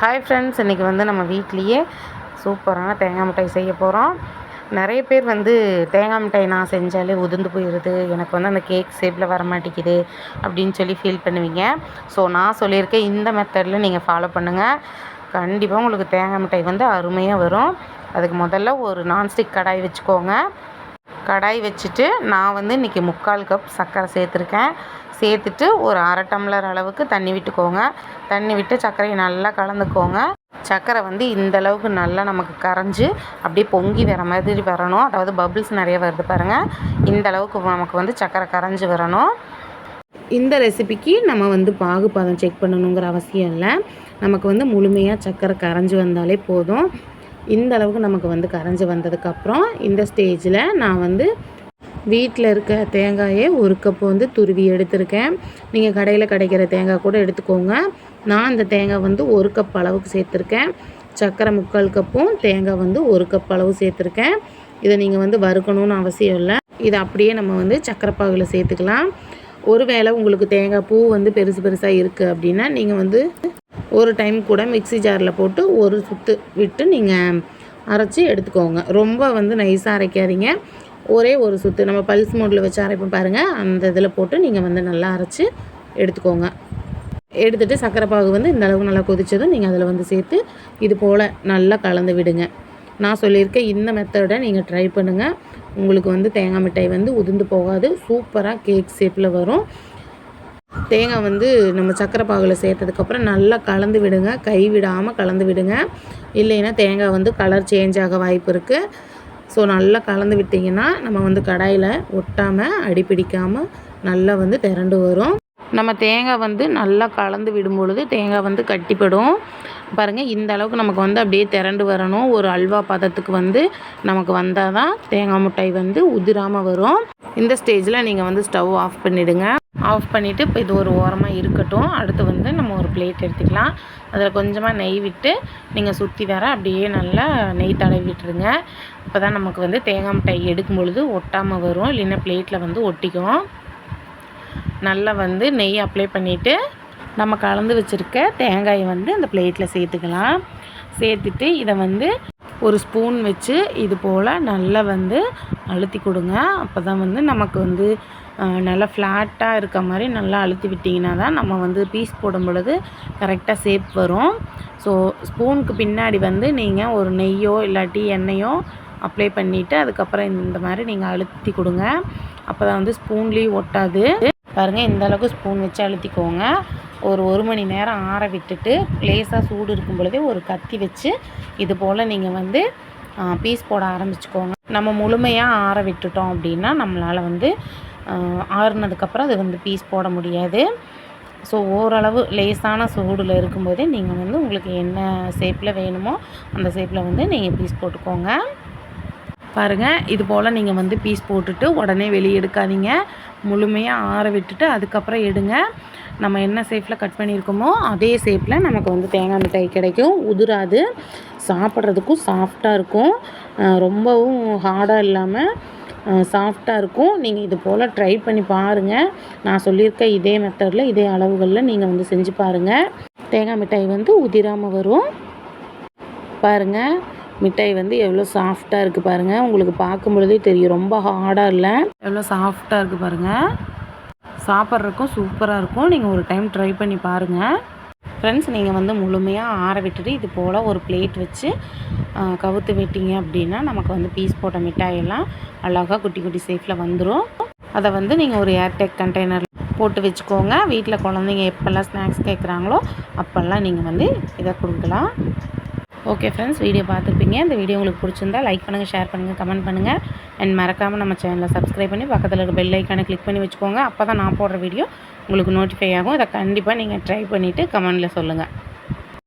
Hi friends இன்றைக்கி வந்து நம்ம வீட்லேயே சூப்பரான தேங்காய் மிட்டாய் செய்ய போகிறோம் நிறைய பேர் வந்து தேங்காய் மிட்டாய் நான் செஞ்சாலே உதிர்ந்து போயிடுது எனக்கு வந்து அந்த கேக் ஷேப்பில் வர மாட்டேங்குது அப்படின்னு சொல்லி ஃபீல் பண்ணுவீங்க. ஸோ நான் சொல்லியிருக்கேன் இந்த மெத்தடில் நீங்கள் ஃபாலோ பண்ணுங்கள் கண்டிப்பாக உங்களுக்கு தேங்காய் மிட்டாய் வந்து அருமையாக வரும். அதுக்கு முதல்ல ஒரு நான்ஸ்டிக் கடாய் வச்சுக்கோங்க. கடாய் வச்சுட்டு நான் வந்து இன்றைக்கி முக்கால் கப் சர்க்கரை சேர்த்துருக்கேன். சேர்த்துட்டு ஒரு அரை டம்ளர் அளவுக்கு தண்ணி விட்டுக்கோங்க. தண்ணி விட்டு சர்க்கரையை நல்லா கலந்துக்கோங்க. சர்க்கரை வந்து இந்த அளவுக்கு நல்லா நமக்கு கரைஞ்சி அப்படியே பொங்கி வர மாதிரி வரணும். அதாவது பபிள்ஸ் நிறைய வருது பாருங்கள் இந்த அளவுக்கு நமக்கு வந்து சர்க்கரை கரைஞ்சி வரணும். இந்த ரெசிபிக்கு நம்ம வந்து பாகுபாதம் செக் பண்ணணுங்கிற அவசியம் இல்லை. நமக்கு வந்து முழுமையாக சர்க்கரை கரைஞ்சி வந்தாலே போதும். இந்த அளவுக்கு நமக்கு வந்து கரைஞ்சி வந்ததுக்கப்புறம் இந்த ஸ்டேஜில் நான் வந்து வீட்டில் இருக்க தேங்காயை ஒரு கப்பு வந்து துருவி எடுத்திருக்கேன். நீங்கள் கடையில் கிடைக்கிற தேங்காய் கூட எடுத்துக்கோங்க. நான் அந்த தேங்காய் வந்து ஒரு கப் அளவுக்கு சேர்த்துருக்கேன். சர்க்கரை முக்கால் கப்பும் தேங்காய் வந்து ஒரு கப் அளவு சேர்த்துருக்கேன். இதை நீங்கள் வந்து வறுக்கணும்னு அவசியம் இல்லை. இதை அப்படியே நம்ம வந்து சர்க்கரை பாகில் சேர்த்துக்கலாம். ஒருவேளை உங்களுக்கு தேங்காய் பூ வந்து பெருசு பெருசாக இருக்குது அப்படின்னா நீங்கள் வந்து ஒரு டைம் கூட மிக்சி ஜாரில் போட்டு ஒரு சுத்து விட்டு நீங்கள் அரைச்சி எடுத்துக்கோங்க. ரொம்ப வந்து நைஸாக அரைக்காதீங்க. ஒரே ஒரு சுற்று நம்ம பல்ஸ் மோட்டில் வச்சு அரைப்போம் பாருங்கள் அந்த இதில் போட்டு நீங்கள் வந்து நல்லா அரைச்சி எடுத்துக்கோங்க. எடுத்துகிட்டு சர்க்கரை பாகு வந்து இந்த அளவுக்கு நல்லா கொதித்ததும் நீங்கள் அதில் வந்து சேர்த்து இது போல் நல்லா கலந்து விடுங்க. நான் சொல்லியிருக்கேன் இந்த மெத்தடை நீங்கள் ட்ரை பண்ணுங்கள் உங்களுக்கு வந்து தேங்காய் மிட்டாய் வந்து உதிர்ந்து போகாது. சூப்பராக கேக் ஷேப்பில் வரும். தேங்காய் வந்து நம்ம சக்கரை பாகில் சேர்த்ததுக்கப்புறம் நல்லா கலந்து விடுங்க. கை விடாமல் கலந்து விடுங்க. இல்லைன்னா தேங்காய் வந்து கலர் சேஞ்ச் ஆக வாய்ப்பு இருக்குது ஸோ நல்லா கலந்து விட்டிங்கன்னா நம்ம வந்து கடாயில் ஒட்டாமல் அடிப்பிடிக்காமல் நல்லா வந்து திரண்டு வரும். நம்ம தேங்காய் வந்து நல்லா கலந்து விடும் பொழுது தேங்காய் வந்து கட்டிப்படும். பாருங்கள் இந்த அளவுக்கு நமக்கு வந்து அப்படியே திரண்டு வரணும். ஒரு அல்வா பதத்துக்கு வந்து நமக்கு வந்தால் தான் தேங்காய் முட்டாய் வந்து உதிராமல் வரும். இந்த ஸ்டேஜில் நீங்கள் வந்து ஸ்டவ் ஆஃப் பண்ணிவிடுங்க ஆஃப் பண்ணிவிட்டு இப்போ இது ஒரு ஓரமாக இருக்கட்டும். அடுத்து வந்து நம்ம ஒரு பிளேட் எடுத்துக்கலாம். அதில் கொஞ்சமாக நெய் விட்டு நீங்கள் சுற்றி வர அப்படியே நல்லா நெய் தடவி விட்டுருங்க அப்போ தான் நமக்கு வந்து தேங்காய் மிட்டாய் எடுக்கும் பொழுது ஒட்டாமல் வரும். இல்லைன்னா பிளேட்டில் வந்து ஒட்டிக்கும். நல்லா வந்து நெய் அப்ளை பண்ணிவிட்டு நம்ம கலந்து வச்சுருக்க தேங்காயை வந்து அந்த பிளேட்டில் சேர்த்துக்கலாம். சேர்த்துட்டு இதை வந்து ஒரு ஸ்பூன் வச்சு இது போல் நல்லா வந்து அழுத்தி கொடுங்க. அப்போ தான் வந்து நமக்கு வந்து நல்லா ஃப்ளாட்டாக இருக்க மாதிரி நல்லா அழுத்தி விட்டிங்கன்னா தான் நம்ம வந்து பீஸ் போடும் பொழுது கரெக்டாக ஷேப் வரும். ஸோ ஸ்பூனுக்கு பின்னாடி வந்து நீங்கள் ஒரு நெய்யோ இல்லாட்டி எண்ணெயோ அப்ளை பண்ணிவிட்டு அதுக்கப்புறம் இந்த மாதிரி நீங்கள் அழுத்தி கொடுங்க. அப்போ தான் வந்து ஸ்பூன்லேயும் ஒட்டாது. பாருங்கள் இந்த அளவுக்கு ஸ்பூன் வச்சு அழுத்திக்கோங்க. ஒரு ஒரு மணி நேரம் ஆற விட்டுட்டு லேசாக சூடு இருக்கும் பொழுதே ஒரு கத்தி வச்சு இது போல் நீங்கள் வந்து பீஸ் போட ஆரம்பிச்சுக்கோங்க. நம்ம முழுமையாக ஆற விட்டுட்டோம் அப்படின்னா நம்மளால் வந்து ஆறுனதுக்கப்புறம் அது வந்து பீஸ் போட முடியாது. ஸோ ஓரளவு லேசான சூடில் இருக்கும்போதே நீங்கள் வந்து உங்களுக்கு என்ன ஷேப்பில் வேணுமோ அந்த ஷேப்பில் வந்து நீங்கள் பீஸ் போட்டுக்கோங்க. பாருங்கள் இது போல் நீங்கள் வந்து பீஸ் போட்டுட்டு உடனே வெளியே எடுக்காதீங்க. முழுமையாக ஆற விட்டுட்டு அதுக்கப்புறம் எடுங்க. நம்ம என்ன ஷேப்பில் கட் பண்ணியிருக்கோமோ அதே ஷேப்பில் நமக்கு வந்து தேங்காய் மிட்டாய் கிடைக்கும். உதிராது. சாப்பிட்றதுக்கும் சாஃப்டாக இருக்கும். ரொம்பவும் ஹார்டாக இல்லாமல் சாஃப்டாக இருக்கும். நீங்கள் இது போல் ட்ரை பண்ணி பாருங்கள் நான் சொல்லியிருக்க இதே மெத்தடில் இதே அளவுகளில் நீங்கள் வந்து செஞ்சு பாருங்கள் தேங்காய் மிட்டாய் வந்து உதிராமல் வரும். பாருங்கள் மிட்டாய் வந்து எவ்வளோ சாஃப்டாக இருக்குது பாருங்கள் உங்களுக்கு பார்க்கும் பொழுதே தெரியும். ரொம்ப ஹார்டாக இல்லை. எவ்வளோ சாஃப்டாக இருக்குது பாருங்கள் சாப்பிட்றதுக்கும் சூப்பராக இருக்கும். நீங்கள் ஒரு டைம் ட்ரை பண்ணி பாருங்கள் ஃப்ரெண்ட்ஸ் நீங்கள் வந்து முழுமையாக ஆற விட்டுட்டு இது போல் ஒரு பிளேட் வச்சு கவுத்து விட்டீங்க அப்படின்னா நமக்கு வந்து பீஸ் போட்ட மிட்டாயெல்லாம் அழகாக குட்டி குட்டி சேஃபில் வந்துடும் அதை வந்து நீங்கள் ஒரு ஏர்டெக் கண்டெய்னர் போட்டு வச்சுக்கோங்க. வீட்டில் குழந்தைங்க எப்போல்லாம் ஸ்நாக்ஸ் கேட்குறாங்களோ அப்போல்லாம் நீங்கள் வந்து இதை கொடுக்கலாம். ஓகே ஃப்ரெண்ட்ஸ் வீடியோ பார்த்துருப்பீங்க. இந்த வீடியோ உங்களுக்கு பிடிச்சிருந்தா லைக் பண்ணுங்கள் ஷேர் பண்ணுங்கள் கமெண்ட் பண்ணுங்கள் அண்ட் மறக்காமல் நம்ம சேனலை சப்ஸ்கிரைப் பண்ணி பக்கத்தில் இருக்க பெல் ஐக்கானை கிளிக் பண்ணி வச்சுக்கோங்க. அப்போ தான் நான் போடுற வீடியோ உங்களுக்கு நோட்டிஃபை ஆகும். அதை கண்டிப்பாக நீங்கள் ட்ரை பண்ணிவிட்டு கமெண்டில் சொல்லுங்கள்